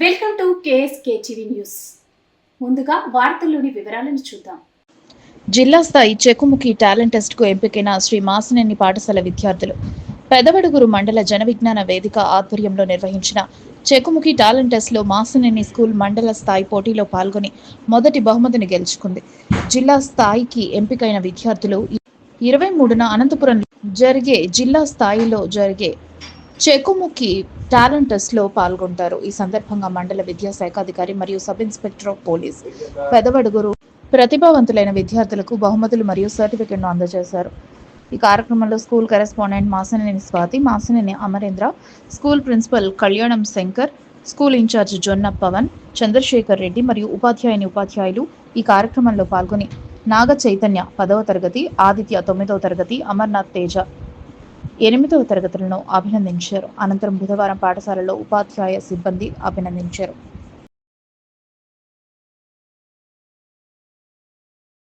Welcome to KSK TV news. ముందుగా వార్తల్లోని వివరాలను చూద్దాం. జిల్లా స్థాయి చెక్కుముఖి టాలెంట్ టెస్ట్కు ఎంపికైన శ్రీ మాసినేని పాఠశాల విద్యార్థులు పెదవడుగురు మండల జన విజ్ఞాన వేదిక ఆధ్వర్యంలో నిర్వహించిన చెకుముఖి టాలెంట్ టెస్ట్లో మాసినేని స్కూల్ మండల స్థాయి పోటీలో పాల్గొని మొదటి బహుమతిని గెలుచుకుంది. జిల్లా స్థాయికి ఎంపికైన విద్యార్థులు ఇరవై మూడున అనంతపురం జరిగే జిల్లా స్థాయిలో జరిగే చెకుముఖి టాలెంట్ టెస్ట్లో పాల్గొంటారు. ఈ సందర్భంగా మండల విద్యాశాఖ అధికారి మరియు sub inspector of police Pedavadugur ప్రతిభావంతులైన విద్యార్థులకు బహుమతులు మరియు సర్టిఫికెట్ను అందజేశారు. ఈ కార్యక్రమంలో school correspondent Masaneni Swathi Masaneni Amarendra school principal Kalyanam Shankar school incharge జొన్న పవన్ చంద్రశేఖర్ రెడ్డి మరియు ఉపాధ్యాయుని ఉపాధ్యాయులు ఈ కార్యక్రమంలో పాల్గొని నాగ చైతన్య పదవ తరగతి ఆదిత్య తొమ్మిదవ తరగతి అమర్నాథ్ తేజ ఎనిమిదవ తరగతులను అభినందించారు. అనంతరం బుధవారం పాఠశాలలో ఉపాధ్యాయ సిబ్బంది అభినందించారు.